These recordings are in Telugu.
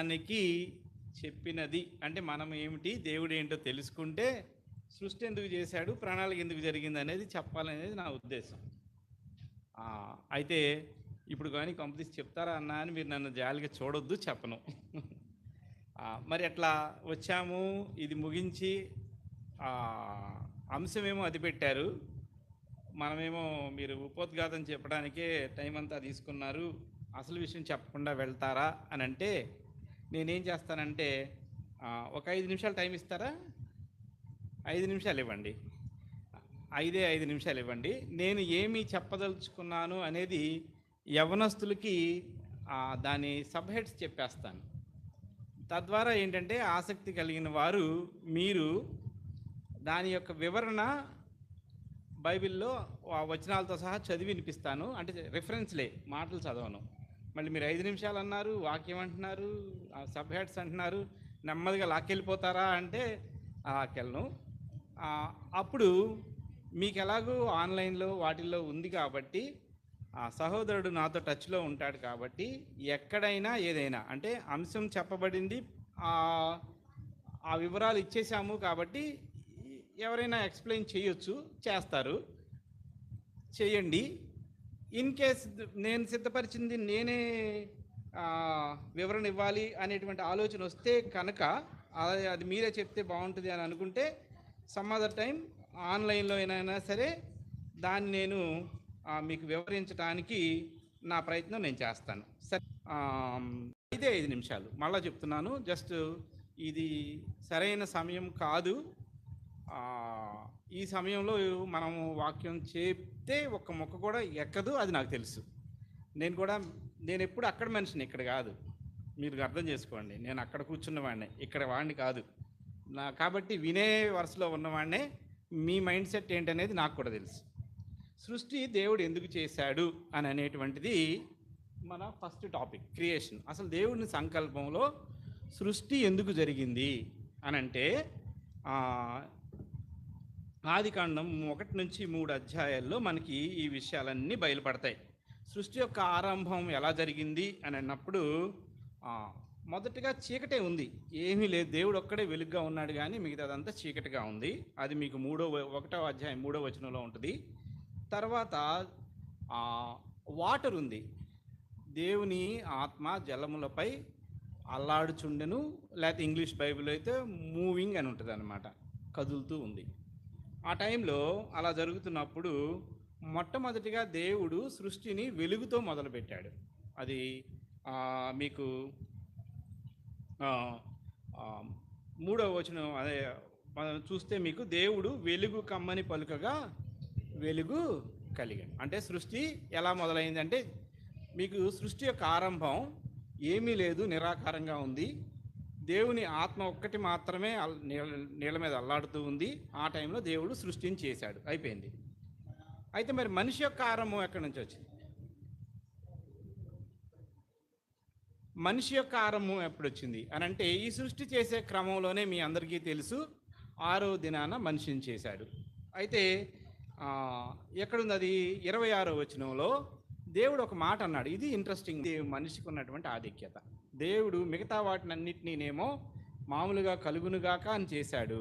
మనకి చెప్పినది. అంటే మనం ఏమిటి దేవుడు ఏంటో తెలుసుకుంటే సృష్టి ఎందుకు చేశాడు ప్రణాళిక ఎందుకు జరిగింది అనేది చెప్పాలనేది నా ఉద్దేశం. అయితే ఇప్పుడు కానీ కంపెనీస్ చెప్తారా అన్నా అని మీరు నన్ను జాలిగా చూడొద్దు చెప్పను. మరి అట్లా వచ్చాము ఇది ముగించి అంశమేమో అది పెట్టారు మనమేమో మీరు ఉపోద్ఘాతం చెప్పడానికే టైం అంతా తీసుకున్నారు. అసలు విషయం చెప్పకుండా వెళ్తారా అని అంటే నేనేం చేస్తానంటే ఒక ఐదు నిమిషాలు టైం ఇస్తారా? ఐదు నిమిషాలు ఇవ్వండి. ఐదే ఐదు నిమిషాలు ఇవ్వండి. నేను ఏమి చెప్పదలుచుకున్నాను అనేది యవనస్తులకి దాని సబ్ హెడ్స్ చెప్పేస్తాను. తద్వారా ఏంటంటే ఆసక్తి కలిగిన వారు మీరు దాని యొక్క వివరణ బైబిల్లో వచనాలతో సహా చదివి వినిపిస్తాను. అంటే రిఫరెన్స్లే మాటలు చదవను. మళ్ళీ మీరు ఐదు నిమిషాలు అన్నారు వాక్యం అంటున్నారు సబ్ హెడ్స్ అంటున్నారు నెమ్మదిగా లాక్కెళ్ళిపోతారా అంటే లాక్కెళ్ళను. అప్పుడు మీకు ఎలాగూ ఆన్లైన్లో వాటిల్లో ఉంది కాబట్టి ఆ సహోదరుడు నాతో టచ్లో ఉంటాడు కాబట్టి ఎక్కడైనా ఏదైనా అంటే అంశం చెప్పబడింది ఆ ఆ వివరాలు ఇచ్చేసాము కాబట్టి ఎవరైనా ఎక్స్ప్లెయిన్ చేయొచ్చు చేస్తారు. చేయండి. ఇన్ కేస్ నేను సిద్ధపరిచింది నేనే వివరణ ఇవ్వాలి అనేటువంటి ఆలోచన వస్తే కనుక అది అది మీరే చెప్తే బాగుంటుంది అని అనుకుంటే సమ్ అదర్ టైం ఆన్లైన్లో అయినా సరే దాన్ని నేను మీకు వివరించడానికి నా ప్రయత్నం నేను చేస్తాను. సరే ఐదే ఇదే ఐదు నిమిషాలు. మళ్ళీ చెప్తున్నాను. జస్ట్ ఇది సరైన సమయం కాదు. ఈ సమయంలో మనము వాక్యం చెప్తే ఒక్క మొక్క కూడా ఎక్కదు అది నాకు తెలుసు. నేను కూడా నేను ఎప్పుడు అక్కడ మనిషిని ఇక్కడ కాదు. మీరు అర్థం చేసుకోండి. నేను అక్కడ కూర్చున్నవాడిని ఇక్కడ వాడిని కాదు. నా కాబట్టి వినే వరుసలో ఉన్నవాడినే మీ మైండ్ సెట్ ఏంటనేది నాకు కూడా తెలుసు. సృష్టి దేవుడు ఎందుకు చేశాడు అని అనేటువంటిది మన ఫస్ట్ టాపిక్ క్రియేషన్. అసలు దేవుడిని సంకల్పంలో సృష్టి ఎందుకు జరిగింది అని ఆది కాండం ఆదికాండం ఒకటి నుంచి మూడు అధ్యాయాల్లో మనకి ఈ విషయాలన్నీ బయలుపడతాయి. సృష్టి యొక్క ఆరంభం ఎలా జరిగింది అని అన్నప్పుడు మొదటగా చీకటే ఉంది. ఏమీ లేదు. దేవుడు ఒక్కడే వెలుగ్గా ఉన్నాడు కానీ మిగతాదంతా చీకటిగా ఉంది. అది మీకు మూడో ఒకటో అధ్యాయం మూడో వచనంలో ఉంటుంది. తర్వాత వాటర్ ఉంది. దేవుని ఆత్మ జలములపై అల్లాడుచుండెను. లేకపోతే ఇంగ్లీష్ బైబిల్ అయితే మూవింగ్ అని ఉంటుంది అనమాట కదులుతూ ఉంది. ఆ టైంలో అలా జరుగుతున్నప్పుడు మొట్టమొదటిగా దేవుడు సృష్టిని వెలుగుతో మొదలుపెట్టాడు. అది మీకు మూడవ వచనం అదే మనం చూస్తే మీకు దేవుడు వెలుగు కమ్మని పలుకగా వెలుగు కలిగాడు. అంటే సృష్టి ఎలా మొదలైందంటే మీకు సృష్టి యొక్క ఆరంభం ఏమీ లేదు నిరాకారంగా ఉంది. దేవుని ఆత్మ ఒక్కటి మాత్రమే నీళ్ళ నీళ్ళ మీద అల్లాడుతూ ఉంది. ఆ టైంలో దేవుడు సృష్టిని చేశాడు. అయిపోయింది. అయితే మరి మనిషి యొక్క ఆరంభం ఎక్కడి నుంచి వచ్చింది? మనిషి యొక్క ఆరంభం ఎప్పుడు వచ్చింది? అని అంటే ఈ సృష్టి చేసే క్రమంలోనే మీ అందరికీ తెలుసు ఆరో దినాన మనిషిని చేశాడు. అయితే ఎక్కడుంది అది? ఇరవై ఆరో వచనంలో దేవుడు ఒక మాట అన్నాడు. ఇది ఇంట్రెస్టింగ్ మనిషికి ఉన్నటువంటి ఆధిక్యత. దేవుడు మిగతా వాటినన్నిటినేమో మామూలుగా కలుగునుగాక అని చేశాడు.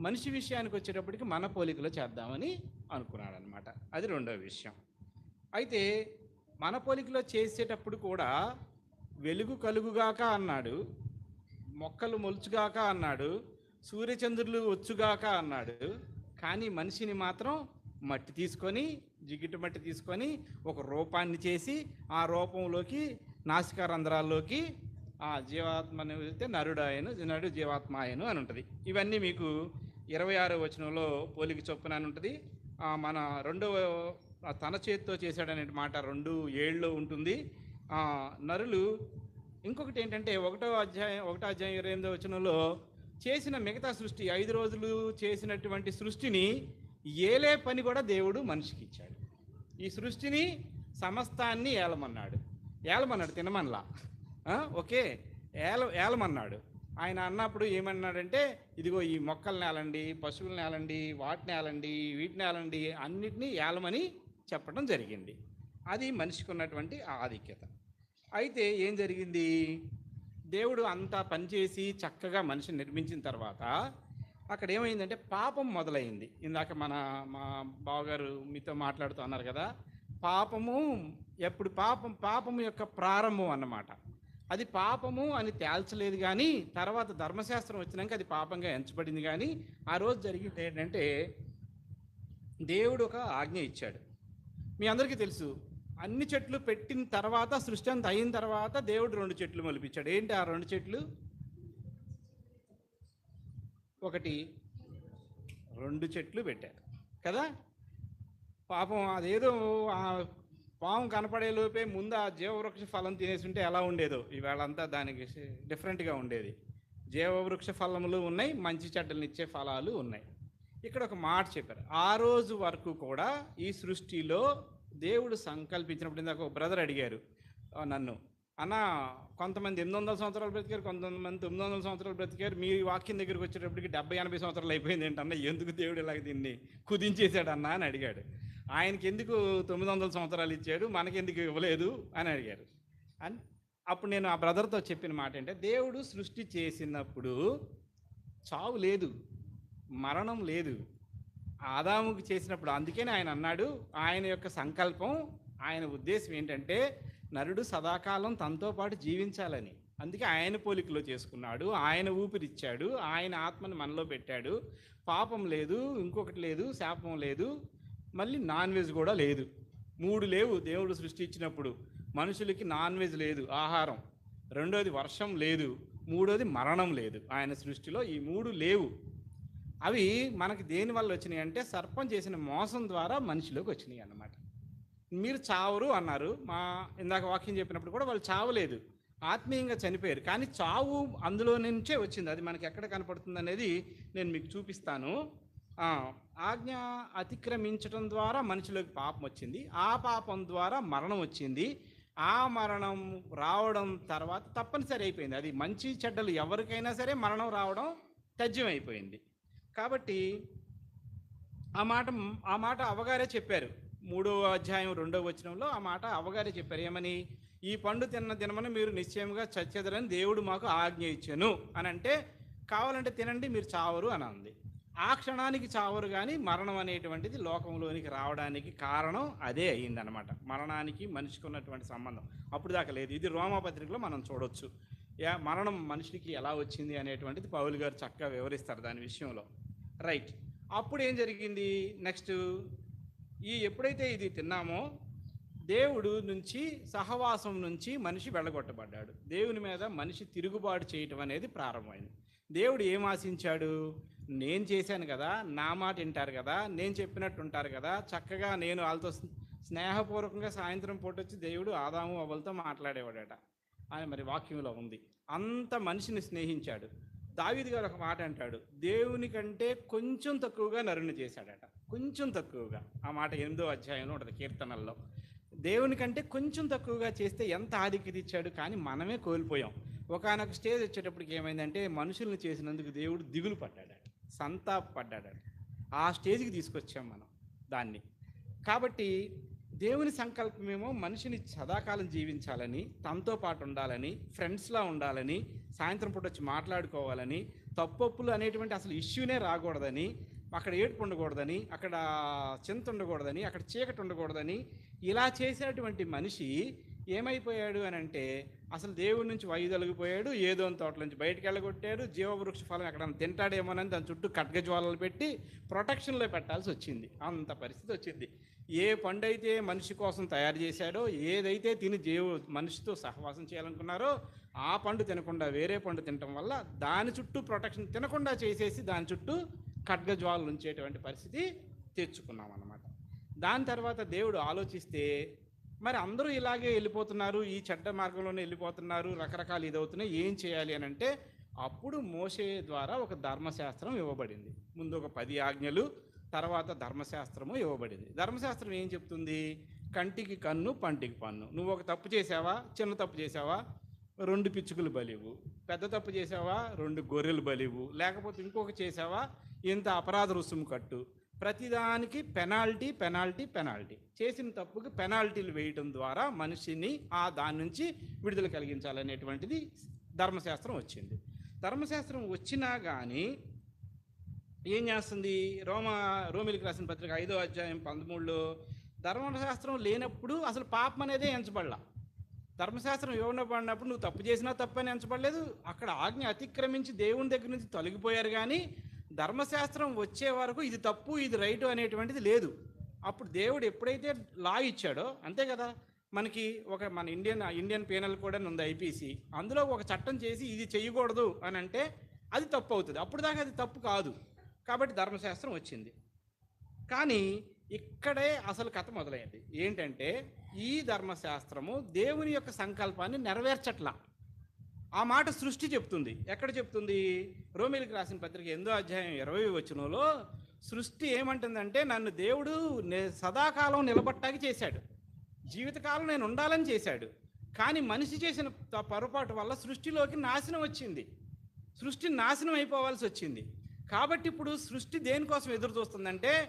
మనిషి విషయానికి వచ్చేటప్పటికి మన పోలికలో చేద్దామని అనుకున్నాడు అనమాట అది రెండో విషయం. అయితే మన పోలికలో చేసేటప్పుడు కూడా వెలుగు కలుగుగాక అన్నాడు మొక్కలు మొలుచుగాక అన్నాడు సూర్యచంద్రులు వచ్చుగాక అన్నాడు. కానీ మనిషిని మాత్రం మట్టి తీసుకొని జిగిటి మట్టి తీసుకొని ఒక రూపాన్ని చేసి ఆ రూపంలోకి నాసికా రంధ్రాల్లోకి ఆ జీవాత్మని వెళ్తే నరుడు ఆయను నరుడు జీవాత్మ ఆయను అని ఉంటుంది. ఇవన్నీ మీకు ఇరవై ఆరో వచనంలో పోలిక చొప్పున అని ఉంటుంది. మన రెండవ తన చేతితో చేశాడనే మాట రెండు ఏళ్ళలో ఉంటుంది. నరులు ఇంకొకటి ఏంటంటే ఒకటో అధ్యాయం ఒకటో అధ్యాయం ఇరవై ఎనిమిదో వచనంలో చేసిన మిగతా సృష్టి ఐదు రోజులు చేసినటువంటి సృష్టిని ఏలే పని కూడా దేవుడు మనిషికి ఇచ్చాడు. ఈ సృష్టిని సమస్తాన్ని ఏలమన్నాడు. ఏలమన్నాడు తినమనలా. ఓకే. ఏల ఏలమన్నాడు. ఆయన అన్నప్పుడు ఏమన్నాడంటే ఇదిగో ఈ మొక్కలు నేలండి పశువులు నేలండి వాటిని నేలండి వీటిని నేలండి అన్నిటినీ ఏలమని చెప్పడం జరిగింది. అది మనిషికి ఉన్నటువంటి ఆధిక్యత. అయితే ఏం జరిగింది? దేవుడు అంతా పనిచేసి చక్కగా మనిషిని నిర్మించిన తర్వాత అక్కడ ఏమైందంటే పాపం మొదలైంది. ఇందాక మన మా బావగారు మీతో మాట్లాడుతూ అన్నారు కదా పాపము ఎప్పుడు పాపం పాపము యొక్క ప్రారంభం అన్నమాట. అది పాపము అని తేల్చలేదు కానీ తర్వాత ధర్మశాస్త్రం వచ్చినాక అది పాపంగా ఎంచబడింది కానీ ఆ రోజు జరిగింది ఏంటంటే దేవుడు ఒక ఆజ్ఞ ఇచ్చాడు. మీ అందరికీ తెలుసు అన్ని చెట్లు పెట్టిన తర్వాత సృష్టి అంత అయిన తర్వాత దేవుడు రెండు చెట్లు మొలిపించాడు. ఏంటి ఆ రెండు చెట్లు? ఒకటి రెండు చెట్లు పెట్టారు కదా? పాపం అదేదో పాము కనపడే లోపే ముందు ఆ జీవవృక్ష ఫలం తినేసి ఉంటే ఎలా ఉండేదో? ఇవాళంతా దానికి డిఫరెంట్గా ఉండేది. జీవవృక్ష ఫలములు ఉన్నాయి మంచి చెడ్డలనిచ్చే ఫలాలు ఉన్నాయి. ఇక్కడ ఒక మాట చెప్పారు. ఆ రోజు వరకు కూడా ఈ సృష్టిలో దేవుడు సంకల్పించినప్పుడు ఇందాక ఒక బ్రదర్ అడిగారు నన్ను అన్న కొంతమంది ఎనిమిది వందల సంవత్సరాలు బ్రతికారు కొంతమంది తొమ్మిది వందల సంవత్సరాలు బ్రతికారు మీ వాక్యం దగ్గరికి వచ్చేటప్పటికి డెబ్బై ఎనభై సంవత్సరాలు అయిపోయింది ఏంటన్నా? ఎందుకు దేవుడు ఇలాగ దీన్ని కుదించేశాడన్నా? అని అడిగాడు. ఆయనకి ఎందుకు తొమ్మిది వందల సంవత్సరాలు ఇచ్చాడు? మనకెందుకు ఇవ్వలేదు? అని అడిగారు. అని అప్పుడు నేను ఆ బ్రదర్తో చెప్పిన మాట అంటే దేవుడు సృష్టి చేసినప్పుడు చావు లేదు మరణం లేదు. ఆదాముకు చేసినప్పుడు అందుకనే ఆయన అన్నాడు ఆయన యొక్క సంకల్పం ఆయన ఉద్దేశం ఏంటంటే నరుడు సదాకాలం తనతో పాటు జీవించాలని. అందుకే ఆయన పోలికలో చేసుకున్నాడు ఆయన ఊపిరిచ్చాడు ఆయన ఆత్మని మనలో పెట్టాడు. పాపం లేదు ఇంకొకటి లేదు శాపం లేదు. మళ్ళీ నాన్ వెజ్ కూడా లేదు. మూడు లేవు దేవుడు సృష్టించినప్పుడు. మనుషులకి నాన్ వెజ్ లేదు ఆహారం. రెండోది వర్షం లేదు మూడోది మరణం లేదు. ఆయన సృష్టిలో ఈ మూడు లేవు. అవి మనకి దేని వల్ల వచ్చినాయి అంటే సర్పం చేసిన మోసం ద్వారా మనిషిలోకి వచ్చినాయి అన్నమాట. మీరు చావరు అన్నారు. మా ఇందాక వాక్యం చెప్పినప్పుడు కూడా వాళ్ళు చావలేదు. ఆత్మీయంగా చనిపోయారు. కానీ చావు అందులో నుంచే వచ్చింది. అది మనకి ఎక్కడ కనపడుతుంది అనేది నేను మీకు చూపిస్తాను. ఆజ్ఞ అతిక్రమించడం ద్వారా మనిషిలోకి పాపం వచ్చింది. ఆ పాపం ద్వారా మరణం వచ్చింది. ఆ మరణం రావడం తర్వాత తప్పనిసరి అయిపోయింది. అది మంచి చెడ్డలు ఎవరికైనా సరే మరణం రావడం తజ్యం అయిపోయింది కాబట్టి ఆ మాట ఆ మాట అవగారే చెప్పారు. మూడో అధ్యాయం రెండో వచనంలో ఆ మాట అవగారే చెప్పారు. ఏమని? ఈ పండు తిన్న దినమని మీరు నిశ్చయంగా చచ్చెదరని దేవుడు మాకు ఆజ్ఞ ఇచ్చాను. అని అంటే కావాలంటే తినండి మీరు చావరు అని అంది. ఆ క్షణానికి చావరు కానీ మరణం అనేటువంటిది లోకంలోనికి రావడానికి కారణం అదే అయిందనమాట మరణానికి మనిషికి ఉన్నటువంటి సంబంధం. అప్పుడు దాకా లేదు. ఇది రోమాపత్రికలో మనం చూడొచ్చు. యా మరణం మనిషికి ఎలా వచ్చింది అనేటువంటిది పౌలు గారు చక్కగా వివరిస్తారు దాని విషయంలో. రైట్. అప్పుడు ఏం జరిగింది? నెక్స్ట్ ఈ ఎప్పుడైతే ఇది తిన్నామో దేవుడు నుంచి సహవాసం నుంచి మనిషి వెళ్ళగొట్టబడ్డాడు. దేవుని మీద మనిషి తిరుగుబాటు చేయటం అనేది ప్రారంభమైంది. దేవుడు ఏం ఆశించాడు? నేను చేశాను కదా నా మాట వింటారు కదా నేను చెప్పినట్టు ఉంటారు కదా చక్కగా నేను వాళ్ళతో స్నేహపూర్వకంగా సాయంత్రం పూట వచ్చి దేవుడు ఆదాము అవ్వలతో మాట్లాడేవాడట. అని మరి వాక్యంలో ఉంది. అంత మనిషిని స్నేహించాడు. దావిది గారు ఒక మాట అంటాడు దేవుని కంటే కొంచెం తక్కువగా నరుని చేశాడట. కొంచెం తక్కువగా. ఆ మాట ఎనిమిదో అధ్యాయంలో ఉంటుంది కీర్తనల్లో. దేవుని కంటే కొంచెం తక్కువగా చేస్తే ఎంత ఆధిక్యత ఇచ్చాడు? కానీ మనమే కోల్పోయాం. ఒకనొక స్టేజ్ వచ్చేటప్పటికి ఏమైందంటే మనుషుల్ని చేసినందుకు దేవుడు దిగులు పడ్డాడు. సంతాపడ్డాడు ఆ స్టేజ్కి తీసుకొచ్చాం మనం దాన్ని. కాబట్టి దేవుని సంకల్పమేమో మనిషిని సదాకాలం జీవించాలని తనతో పాటు ఉండాలని ఫ్రెండ్స్లా ఉండాలని సాయంత్రం పూట వచ్చి మాట్లాడుకోవాలని తప్పప్పులు అనేటువంటి అసలు ఇష్యూనే రాకూడదని అక్కడ ఏడుపు ఉండకూడదని అక్కడ చింత ఉండకూడదని అక్కడ చీకటి ఉండకూడదని ఇలా చేసినటువంటి మనిషి ఏమైపోయాడు అని అంటే అసలు దేవుడి నుంచి వైదొలిగిపోయాడు ఏదో తోటల నుంచి బయటికి వెళ్ళగొట్టాడు జీవవృక్ష ఫలం ఎక్కడ తింటాడేమోనని దాని చుట్టూ కట్గజ్వాలలు పెట్టి ప్రొటెక్షన్లో పెట్టాల్సి వచ్చింది. అంత పరిస్థితి వచ్చింది. ఏ పండు అయితే మనిషి కోసం తయారు చేశాడో ఏదైతే తిని జీవ మనిషితో సహవాసం చేయాలనుకున్నారో ఆ పండు తినకుండా వేరే పండు తినటం వల్ల దాని చుట్టూ ప్రొటెక్షన్ తినకుండా చేసేసి దాని చుట్టూ ఖడ్గజ్వాలలు ఉంచేటువంటి పరిస్థితి తెచ్చుకున్నాం అన్నమాట దాని తర్వాత దేవుడు ఆలోచిస్తే మరి అందరూ ఇలాగే వెళ్ళిపోతున్నారు ఈ చెడ్డ మార్గంలోనే వెళ్ళిపోతున్నారు రకరకాలు ఇదవుతున్నాయి. ఏం చేయాలి అని అంటే అప్పుడు మోసే ద్వారా ఒక ధర్మశాస్త్రం ఇవ్వబడింది. ముందు ఒక పది ఆజ్ఞలు తర్వాత ధర్మశాస్త్రము ఇవ్వబడింది. ధర్మశాస్త్రం ఏం చెప్తుంది? కంటికి కన్ను పంటికి పన్ను. నువ్వు ఒక తప్పు చేసావా చిన్న తప్పు చేసావా రెండు పిచ్చుకలు బలివు. పెద్ద తప్పు చేసావా రెండు గొర్రెలు బలివు. లేకపోతే ఇంకొక చేసావా ఇంత అపరాధ రుసుము కట్టు. ప్రతిదానికి పెనాల్టీ పెనాల్టీ పెనాల్టీ. చేసిన తప్పుకి పెనాల్టీలు వేయటం ద్వారా మనిషిని ఆ దాని నుంచి విడుదల కలిగించాలనేటువంటిది ధర్మశాస్త్రం వచ్చింది. ధర్మశాస్త్రం వచ్చినా కానీ ఏం చేస్తుంది? రోమా రోమిలికి రాసిన పత్రిక ఐదో అధ్యాయం పంతమూడులో ధర్మశాస్త్రం లేనప్పుడు అసలు పాపం అనేదే ఎంచబడలా. ధర్మశాస్త్రం ఇవ్వబడినప్పుడు నువ్వు తప్పు చేసినా తప్పని ఎంచబడలేదు. అక్కడ ఆజ్ఞ అతిక్రమించి దేవుని దగ్గర నుంచి తొలగిపోయారు కానీ ధర్మశాస్త్రం వచ్చే వరకు ఇది తప్పు ఇది రైటు అనేటువంటిది లేదు. అప్పుడు దేవుడు ఎప్పుడైతే లా ఇచ్చాడో అంతే కదా? మనకి ఒక మన ఇండియన్ ఇండియన్ పీనల్ కూడా ఉంది ఐపీసీ అందులో ఒక చట్టం చేసి ఇది చేయకూడదు అని అంటే అది తప్పు అవుతుంది. అప్పుడు దాకా అది తప్పు కాదు. కాబట్టి ధర్మశాస్త్రం వచ్చింది. కానీ ఇక్కడే అసలు కథ మొదలైంది. ఏంటంటే ఈ ధర్మశాస్త్రము దేవుని యొక్క సంకల్పాన్ని నెరవేర్చట్లా. ఆ మాట సృష్టి చెప్తుంది. ఎక్కడ చెప్తుంది? రోమిలికి రాసిన పత్రిక ఎందో అధ్యాయం ఇరవై వచనంలో సృష్టి ఏమంటుందంటే నన్ను దేవుడు సదాకాలం నిలబట్టాకి చేశాడు. జీవితకాలం నేను ఉండాలని చేశాడు. కానీ మనిషి చేసిన త- పొరపాటు వల్ల సృష్టిలోకి నాశనం వచ్చింది. సృష్టి నాశనం అయిపోవాల్సి వచ్చింది. కాబట్టి ఇప్పుడు సృష్టి దేనికోసం ఎదురు చూస్తుందంటే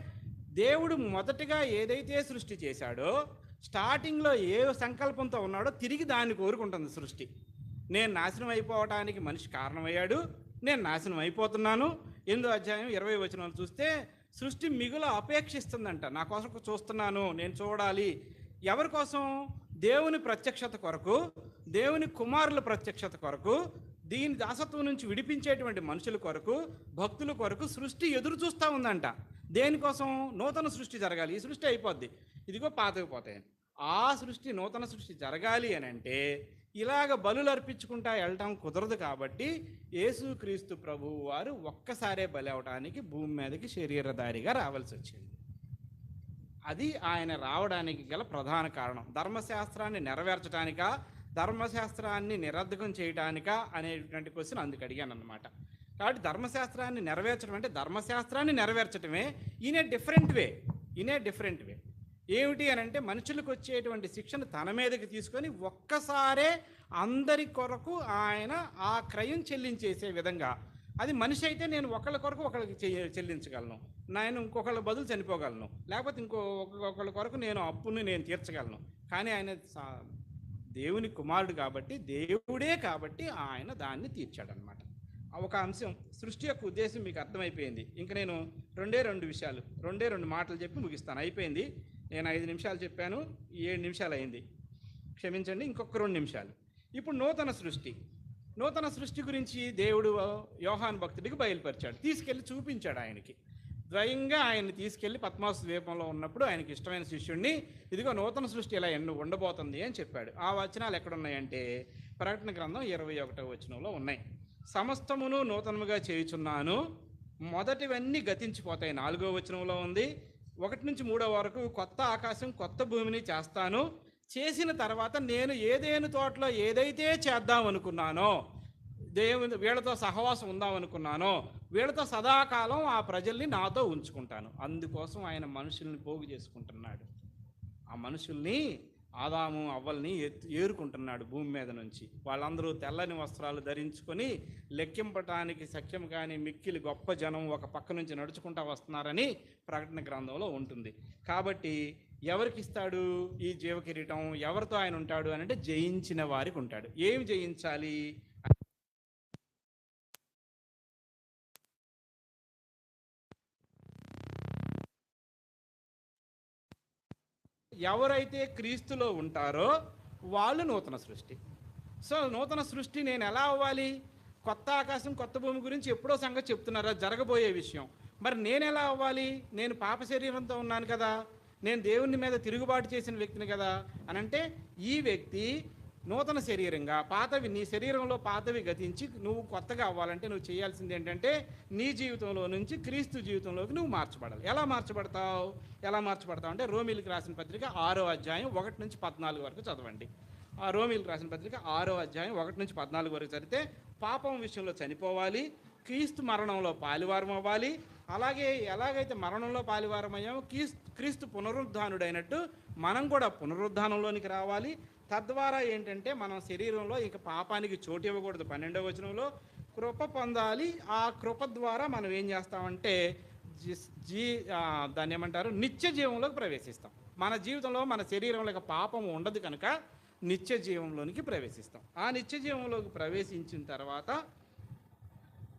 దేవుడు మొదటగా ఏదైతే సృష్టి చేశాడో స్టార్టింగ్లో ఏ సంకల్పంతో ఉన్నాడో తిరిగి దాన్ని కోరుకుంటుంది సృష్టి. నేను నాశనం అయిపోవటానికి మనిషి కారణమయ్యాడు. నేను నాశనం అయిపోతున్నాను. ఎనిమిదో అధ్యాయం ఇరవై వచనాలు చూస్తే సృష్టి మిగుల అపేక్షిస్తుందంట. నా కోసం చూస్తున్నాను నేను చూడాలి. ఎవరి కోసం? దేవుని ప్రత్యక్షత కొరకు దేవుని కుమారుల ప్రత్యక్షత కొరకు దీని దాసత్వం నుంచి విడిపించేటువంటి మనుషుల కొరకు భక్తుల కొరకు సృష్టి ఎదురు చూస్తూ ఉందంట. దేనికోసం నూతన సృష్టి జరగాలి. ఈ సృష్టి అయిపోద్ది. ఇదిగో పాతకపోతాయి ఆ సృష్టి నూతన సృష్టి జరగాలి అని అంటే ఇలాగ బలులు అర్పించుకుంటా వెళ్ళటం కుదరదు కాబట్టి యేసుక్రీస్తు ప్రభువు వారు ఒక్కసారే బలి అవడానికి భూమి మీదకి శరీరధారిగా రావాల్సి వచ్చింది. అది ఆయన రావడానికి గల ప్రధాన కారణం. ధర్మశాస్త్రాన్ని నెరవేర్చడానికా ధర్మశాస్త్రాన్ని నిరర్ధకం చేయటానికా అనేటువంటి క్వశ్చన్ అందుకు అడిగాను అనమాట కాబట్టి ధర్మశాస్త్రాన్ని నెరవేర్చడం అంటే ధర్మశాస్త్రాన్ని నెరవేర్చడమే in a different way in a different way. ఏమిటి అని అంటే మనుషులకు వచ్చేటువంటి శిక్షను తన మీదకి తీసుకొని ఒక్కసారే అందరి కొరకు ఆయన ఆ క్రయం చెల్లించేసే విధంగా. అది మనిషి అయితే నేను ఒకళ్ళ కొరకు ఒకళ్ళకి చె చెల్లించగలను. నేను ఇంకొకళ్ళ బదులు చనిపోగలను. లేకపోతే ఇంకో ఒకళ్ళ కొరకు నేను అప్పుని నేను తీర్చగలను. కానీ ఆయన సా- దేవుని కుమారుడు కాబట్టి దేవుడే కాబట్టి ఆయన దాన్ని తీర్చాడనమాట ఒక అంశం సృష్టి యొక్క ఉద్దేశం మీకు అర్థమైపోయింది. ఇంకా నేను రెండే రెండు విషయాలు రెండే రెండు మాటలు చెప్పి ముగిస్తాను. అయిపోయింది. నేను ఐదు నిమిషాలు చెప్పాను ఏడు నిమిషాలు అయింది క్షమించండి ఇంకొక రెండు నిమిషాలు. ఇప్పుడు నూతన సృష్టి. నూతన సృష్టి గురించి దేవుడు యోహాన్ భక్తుడికి బయలుపరిచాడు. తీసుకెళ్ళి చూపించాడు ఆయనకి. స్వయంగా ఆయన్ని తీసుకెళ్ళి పద్మాసు ద్వీపంలో ఉన్నప్పుడు ఆయనకి ఇష్టమైన శిష్యుడిని ఇదిగో నూతన సృష్టి ఇలా ఎన్ను ఉండబోతుంది అని చెప్పాడు. ఆ వచనాలు ఎక్కడున్నాయంటే ప్రకటన గ్రంథం ఇరవై ఒకటో వచనంలో ఉన్నాయి. సమస్తమును నూతనముగా చేయుచున్నాను మొదటివన్నీ గతించిపోతాయి. నాలుగో వచనంలో ఉంది ఒకటి నుంచి మూడో వరకు కొత్త ఆకాశం కొత్త భూమిని చేస్తాను. చేసిన తర్వాత నేను ఏదేను తోటలో ఏదైతే చేద్దాం అనుకున్నానో దేవుని వీళ్ళతో సహవాసం ఉందాం అనుకున్నానో వీళ్ళతో సదాకాలం ఆ ప్రజల్ని నాతో ఉంచుకుంటాను. అందుకోసం ఆయన మనుషుల్ని పోగు చేసుకుంటున్నాడు. ఆ మనుషుల్ని ఆదాము అవ్వల్ని ఎత్తు ఏరుకుంటున్నాడు భూమి మీద నుంచి. వాళ్ళందరూ తెల్లని వస్త్రాలు ధరించుకొని లెక్కింపటానికి సఖ్యం కాని మిక్కిలి గొప్ప జనం ఒక పక్క నుంచి నడుచుకుంటా వస్తున్నారని ప్రకటన గ్రంథంలో ఉంటుంది. కాబట్టి ఎవరికి ఇస్తాడు ఈ జీవకిరీటం? ఎవరితో ఆయన ఉంటాడు అని అంటే జయించిన వారికి ఉంటాడు. ఏమి జయించాలి? ఎవరైతే క్రీస్తులో ఉంటారో వాళ్ళు నూతన సృష్టి. సో నూతన సృష్టి నేను ఎలా అవ్వాలి? కొత్త ఆకాశం కొత్త భూమి గురించి ఎప్పుడో సంగతి చెప్తున్నారా? జరగబోయే విషయం. మరి నేను ఎలా అవ్వాలి? నేను పాప శరీరంతో ఉన్నాను కదా. నేను దేవుని మీద తిరుగుబాటు చేసిన వ్యక్తిని కదా అని అంటే ఈ వ్యక్తి నూతన శరీరంగా పాతవి నీ శరీరంలో పాతవి గతించి నువ్వు కొత్తగా అవ్వాలంటే నువ్వు చేయాల్సింది ఏంటంటే నీ జీవితంలో నుంచి క్రీస్తు జీవితంలోకి నువ్వు మార్చబడాలి. ఎలా మార్చబడతావు? ఎలా మార్చబడతావు అంటే రోమిలికి రాసిన పత్రిక ఆరో అధ్యాయం ఒకటి నుంచి పద్నాలుగు వరకు చదవండి. ఆ రోమిలికి రాసిన పత్రిక ఆరో అధ్యాయం ఒకటి నుంచి పద్నాలుగు వరకు చదివితే పాపం విషయంలో చనిపోవాలి క్రీస్తు మరణంలో పాలివారం అవ్వాలి అలాగే ఎలాగైతే మరణంలో పాలివారం అయ్యామో క్రీస్తు క్రీస్తు పునరుద్ధానుడైనట్టు మనం కూడా పునరుద్ధానంలోనికి రావాలి తద్వారా ఏంటంటే మనం శరీరంలో ఇక పాపానికి చోటు ఇవ్వకూడదు. పన్నెండవ వచనంలో కృప పొందాలి. ఆ కృప ద్వారా మనం ఏం చేస్తామంటే జీ- దాన్ని ఏమంటారు? నిత్య జీవంలోకి ప్రవేశిస్తాం. మన జీవితంలో మన శరీరంలో ఇక పాపం ఉండదు కనుక నిత్య జీవంలోనికి ప్రవేశిస్తాం. ఆ నిత్య జీవంలోకి ప్రవేశించిన తర్వాత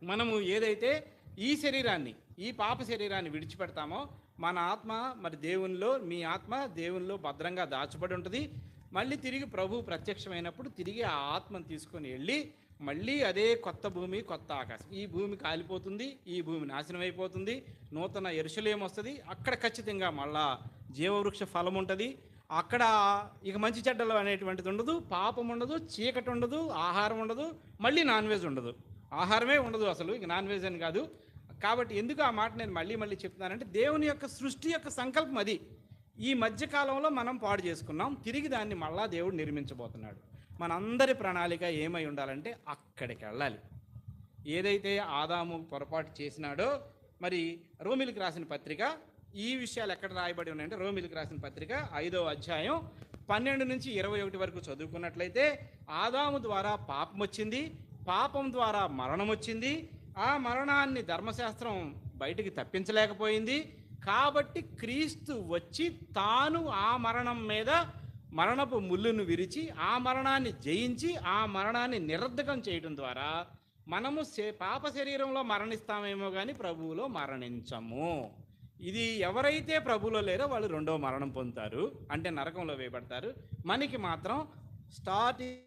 మనము ఏదైతే ఈ శరీరాన్ని ఈ పాప శరీరాన్ని విడిచిపెడతామో మన ఆత్మ మరి దేవునిలో మీ ఆత్మ దేవునిలో భద్రంగా దాచబడి ఉంటుంది. మళ్ళీ తిరిగి ప్రభు ప్రత్యక్షమైనప్పుడు తిరిగి ఆ ఆత్మను తీసుకొని వెళ్ళి మళ్ళీ అదే కొత్త భూమి కొత్త ఆకాశం. ఈ భూమి కాలిపోతుంది ఈ భూమి నాశనం అయిపోతుంది నూతన ఎరుసలేం వస్తుంది. అక్కడ ఖచ్చితంగా మళ్ళా జీవవృక్ష ఫలం ఉంటుంది. అక్కడ ఇక మంచి చెడ్డలు అనేటువంటిది ఉండదు పాపం ఉండదు చీకటి ఉండదు ఆహారం ఉండదు మళ్ళీ నాన్ వెజ్ ఉండదు. ఆహారమే ఉండదు అసలు ఇక నాన్ వెజ్ అని కాదు. కాబట్టి ఎందుకు ఆ మాట నేను మళ్ళీ మళ్ళీ చెప్తున్నానంటే దేవుని యొక్క సృష్టి యొక్క సంకల్పం అది. ఈ మధ్యకాలంలో మనం పాడు చేసుకున్నాం. తిరిగి దాన్ని మళ్ళా దేవుడు నిర్మించబోతున్నాడు. మనందరి ప్రణాళిక ఏమై ఉండాలంటే అక్కడికి వెళ్ళాలి. ఏదైతే ఆదాము పొరపాటు చేసినాడో మరి రోమిలికి రాసిన పత్రిక ఈ విషయాలు ఎక్కడ రాయబడి ఉన్నాయంటే రోమిలికి రాసిన పత్రిక ఐదో అధ్యాయం పన్నెండు నుంచి ఇరవై ఒకటి వరకు చదువుకున్నట్లయితే ఆదాము ద్వారా పాపం వచ్చింది పాపం ద్వారా మరణం వచ్చింది. ఆ మరణాన్ని ధర్మశాస్త్రం బయటికి తప్పించలేకపోయింది. కాబట్టి క్రీస్తు వచ్చి తాను ఆ మరణం మీద మరణపు ముళ్ళును విరిచి ఆ మరణాన్ని జయించి ఆ మరణాన్ని నిరర్ధకం చేయడం ద్వారా మనము పాప శరీరంలో మరణిస్తామేమో కానీ ప్రభువులో మరణించము. ఇది ఎవరైతే ప్రభువులో లేరో వాళ్ళు రెండో మరణం పొందుతారు. అంటే నరకంలో వేయబడతారు. మనకి మాత్రం స్టార్టింగ్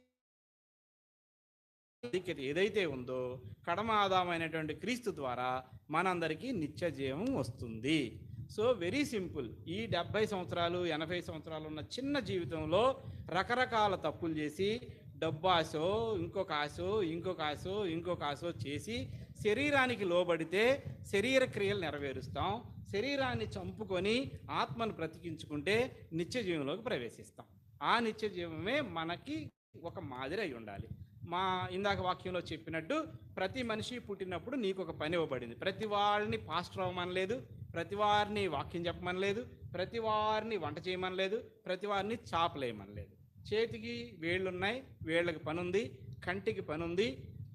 ఏదైతే ఉందో కడమ ఆదామైనటువంటి క్రీస్తు ద్వారా మనందరికీ నిత్య జీవం వస్తుంది. So very simple. ఈ డెబ్బై సంవత్సరాలు ఎనభై సంవత్సరాలు ఉన్న చిన్న జీవితంలో రకరకాల తప్పులు చేసి డబ్బు ఆశో ఇంకొక ఆశో ఇంకొక ఆశో ఇంకొక ఆశో చేసి శరీరానికి లోబడితే శరీర క్రియలు నెరవేరుస్తాం. శరీరాన్ని చంపుకొని ఆత్మను బ్రతికించుకుంటే నిత్య జీవంలోకి ప్రవేశిస్తాం. ఆ నిత్య జీవమే మనకి ఒక మాదిరి అయి ఉండాలి. మా ఇందాక వాక్యంలో చెప్పినట్టు ప్రతి మనిషి పుట్టినప్పుడు నీకు ఒక పని ఇవ్వబడింది. ప్రతి వాళ్ళని పాస్టర్ అవ్వమనలేదు. ప్రతి వారిని వాక్యం చెప్పమనలేదు ప్రతి వారిని వంట చేయమనలేదు ప్రతి వారిని చాపలేయమనలేదు. చేతికి వేళ్ళున్నాయి వేళ్ళకి పని ఉంది కంటికి పని ఉంది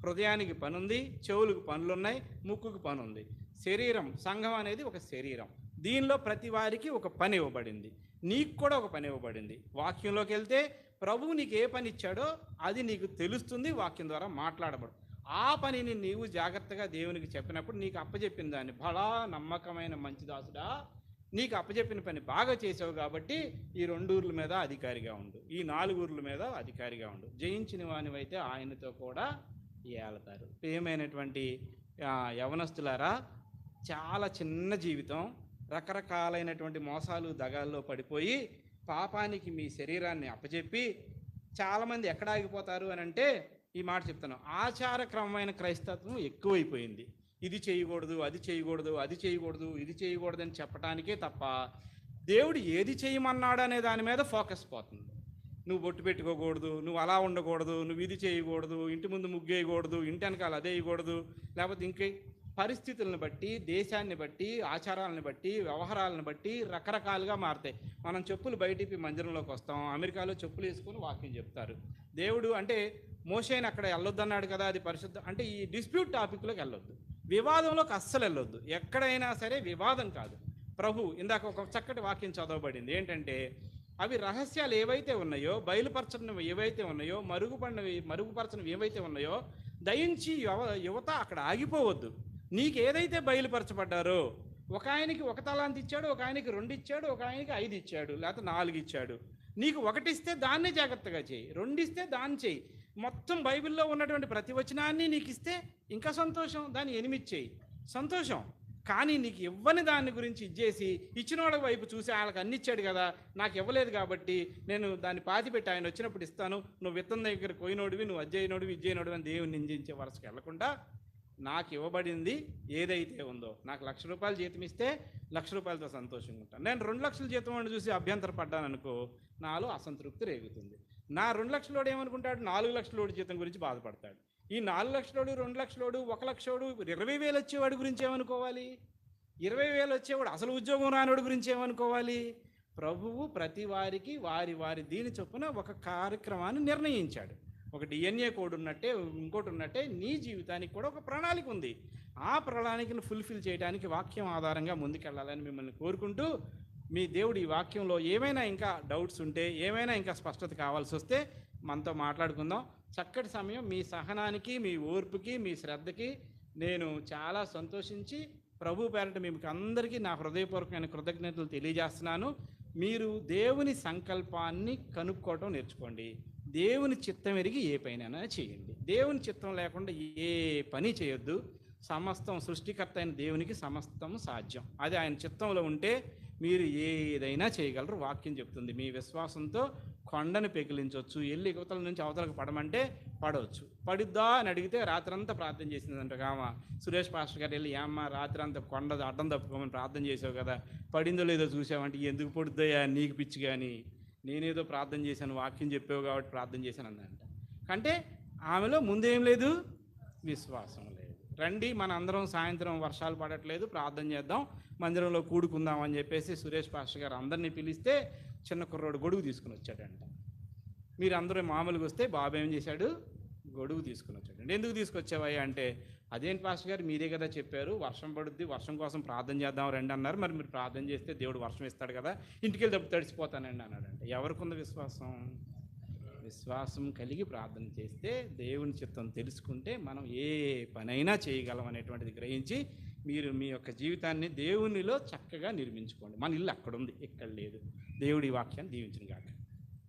హృదయానికి పని ఉంది చెవులకు పనులు ఉన్నాయి ముక్కుకు పని ఉంది శరీరం సంఘం అనేది ఒక శరీరం. దీనిలో ప్రతి వారికి ఒక పని ఇవ్వబడింది. నీకు కూడా ఒక పని ఇవ్వబడింది. వాక్యంలోకి వెళ్తే ప్రభువు నీకు ఏ పని ఇచ్చాడో అది నీకు తెలుస్తుంది వాక్యం ద్వారా మాట్లాడబడు. ఆ పనిని నీవు జాగ్రత్తగా దేవునికి చెప్పినప్పుడు నీకు అప్పచెప్పిన దాన్ని బలా నమ్మకమైన మంచి దాసుడా. నీకు అప్పచెప్పిన పని బాగా చేసావు కాబట్టి ఈ రెండు ఊర్ల మీద అధికారిగా ఉండు. ఈ నాలుగు ఊర్ల మీద అధికారిగా ఉండు. జయించిన వానివైతే ఆయనతో కూడా ఏలతారు. ప్రియమైనటువంటి యవనస్తులారా చాలా చిన్న జీవితం. రకరకాలైనటువంటి మోసాలు దగాల్లో పడిపోయి పాపానికి మీ శరీరాన్ని అప్పచెప్పి చాలామంది ఎక్కడ ఆగిపోతారు అని అంటే ఈ మాట చెప్తాను. ఆచారక్రమమైన క్రైస్తత్వం ఎక్కువైపోయింది. ఇది చేయకూడదు అది చేయకూడదు అది చేయకూడదు ఇది చేయకూడదు అని చెప్పడానికే తప్ప దేవుడు ఏది చేయమన్నాడు అనే దాని మీద ఫోకస్ పోతుంది. నువ్వు బొట్టు పెట్టుకోకూడదు నువ్వు అలా ఉండకూడదు నువ్వు ఇది చేయకూడదు ఇంటి ముందు ముగ్గేయకూడదు ఇంటి వెనకాల అదే వేయకూడదు లేకపోతే ఇంకే పరిస్థితులను బట్టి దేశాన్ని బట్టి ఆచారాలను బట్టి వ్యవహారాలను బట్టి రకరకాలుగా మారుతాయి. మనం చెప్పులు బయటికి మందిరంలోకి వస్తాం అమెరికాలో చెప్పులు వేసుకొని వాక్యం చెప్తారు. దేవుడు అంటే మోషేని అక్కడ వెళ్ళొద్దన్నాడు కదా అది పరిశుద్ధ అంటే ఈ డిస్ప్యూట్ టాపిక్లోకి వెళ్ళొద్దు. వివాదంలోకి అస్సలు వెళ్ళొద్దు. ఎక్కడైనా సరే వివాదం కాదు. ప్రభు ఇందాక ఒక చక్కటి వాక్యం చదవబడింది. ఏంటంటే అవి రహస్యాలు ఏవైతే ఉన్నాయో బయలుపరచనివి ఏవైతే ఉన్నాయో మరుగుపడినవి మరుగుపరచనివి ఏవైతే ఉన్నాయో దయించి యువ యువత అక్కడ ఆగిపోవద్దు. నీకు ఏదైతే బయలుపరచబడ్డారో ఒక ఆయనకి ఒక తలాంతి ఇచ్చాడు ఒక ఆయనకి రెండు ఇచ్చాడు ఒక ఆయనకి ఐదు ఇచ్చాడు లేకపోతే నాలుగు ఇచ్చాడు. నీకు ఒకటిస్తే దాన్నే జాగ్రత్తగా చేయి. రెండిస్తే దాన్ని చేయి. మొత్తం బైబిల్లో ఉన్నటువంటి ప్రతి వచనాన్ని నీకు ఇస్తే ఇంకా సంతోషం. దాన్ని ఎనిమిచ్చేయి సంతోషం. కానీ నీకు ఇవ్వని దాని గురించి ఇచ్చేసి ఇచ్చిన వాళ్ళ వైపు చూసి వాళ్ళకి అన్ని ఇచ్చాడు కదా నాకు ఇవ్వలేదు కాబట్టి నేను దాన్ని పాతిపెట్టి ఆయన వచ్చినప్పుడు ఇస్తాను. నువ్వు విత్తన దగ్గర కోయినోడివి నువ్వు అజ్జయినోడివి ఇజ్జయినోడివి అని దేవుని నిందించే వరుసకు వెళ్ళకుండా నాకు ఇవ్వబడింది ఏదైతే ఉందో. నాకు లక్ష రూపాయలు జీతం ఇస్తే లక్ష రూపాయలతో సంతోషంగా ఉంటాను నేను రెండు లక్షల జీతం అని చూసి అభ్యంతర పడ్డాను అనుకో నాలో అసంతృప్తి రేగుతుంది. నా రెండు లక్షలోడు ఏమనుకుంటాడు? నాలుగు లక్షలోడు జీతం గురించి బాధపడతాడు. ఈ నాలుగు లక్షలోడు రెండు లక్షలోడు ఒక లక్షోడు ఇరవై వేలు వచ్చేవాడి గురించి ఏమనుకోవాలి? ఇరవై వేలు వచ్చేవాడు అసలు ఉద్యోగం రానివాడి గురించి ఏమనుకోవాలి? ప్రభువు ప్రతి వారికి వారి వారి దీని చొప్పున ఒక కార్యక్రమాన్ని నిర్ణయించాడు. ఒక డిఎన్ఏ కోడ్ ఉన్నట్టే ఇంకోటి ఉన్నట్టే నీ జీవితానికి కూడా ఒక ప్రణాళిక ఉంది. ఆ ప్రణాళికను ఫుల్ఫిల్ చేయడానికి వాక్యం ఆధారంగా ముందుకెళ్ళాలని మిమ్మల్ని కోరుకుంటూ మీ దేవుడు ఈ వాక్యంలో ఏమైనా ఇంకా డౌట్స్ ఉంటే ఏమైనా ఇంకా స్పష్టత కావాల్సి వస్తే మనతో మాట్లాడుకుందాం. చక్కటి సమయం మీ సహనానికి మీ ఓర్పుకి మీ శ్రద్ధకి నేను చాలా సంతోషించి ప్రభు పేరట మీకు అందరికీ నా హృదయపూర్వకమైన కృతజ్ఞతలు తెలియజేస్తున్నాను. మీరు దేవుని సంకల్పాన్ని కనుక్కోవటం నేర్చుకోండి. దేవుని చిత్తం ఎరిగి ఏ పైనైనా చేయండి. దేవుని చిత్తం లేకుండా ఏ పని చేయొద్దు. సమస్తం సృష్టికర్త అయిన దేవునికి సమస్తం సాధ్యం. అది ఆయన చిత్తంలో ఉంటే మీరు ఏదైనా చేయగలరు. వాక్యం చెప్తుంది. మీ విశ్వాసంతో కొండను పెకిలించవచ్చు వెళ్ళి యువతల నుంచి అవతలకు పడమంటే పడవచ్చు. పడిద్దా అని అడిగితే రాత్రంతా ప్రార్థన చేసిందంట కామ. సురేష్ పాస్టర్ గారు వెళ్ళి ఏమ్మా రాత్రి అంతా కొండ అడ్డం తప్పుకోమని ప్రార్థన చేసావు కదా. పడిందో లేదో చూసావంటే ఎందుకు పడుద్దయ్యా నీకు పిచ్చి కానీ నేనేదో ప్రార్థన చేశాను వాక్యం చెప్పావు కాబట్టి ప్రార్థన చేశాను అందంట అంటే ఆమెలో ముందేం లేదు? విశ్వాసం లేదు. రండి మన అందరం సాయంత్రం వర్షాలు పడట్లేదు ప్రార్థన చేద్దాం మందిరంలో కూడుకుందాం అని చెప్పేసి సురేష్ పాస్టర్ గారు అందరినీ పిలిస్తే చిన్న కుర్రోడు గొడుగు తీసుకుని వచ్చాడంట. మీరు అందరూ మామూలుగా వస్తే బాబు ఏం చేశాడు? గొడుగు తీసుకుని వచ్చాడు ఎందుకు తీసుకొచ్చావయ్యా అంటే అదేంటి పాస్టర్ గారు? మీరే కదా చెప్పారు వర్షం పడుద్ది వర్షం కోసం ప్రార్థన చేద్దాం రండి అన్నారు. మరి మీరు ప్రార్థన చేస్తే దేవుడు వర్షం ఇస్తాడు కదా ఇంటికి వెళ్ళి తప్పు తడిసిపోతానండి అన్నాడు ఎవరికుంది విశ్వాసం? విశ్వాసం కలిగి ప్రార్థన చేస్తే దేవుని చిత్తం తెలుసుకుంటే మనం ఏ పనైనా చేయగలం అనేటువంటిది గ్రహించి మీరు మీ యొక్క జీవితాన్ని దేవునిలో చక్కగా నిర్మించుకోండి. మన ఇల్లు అక్కడ ఉంది ఇక్కడ లేదు. దేవుడి వాక్యాన్ని దీవించిన కాక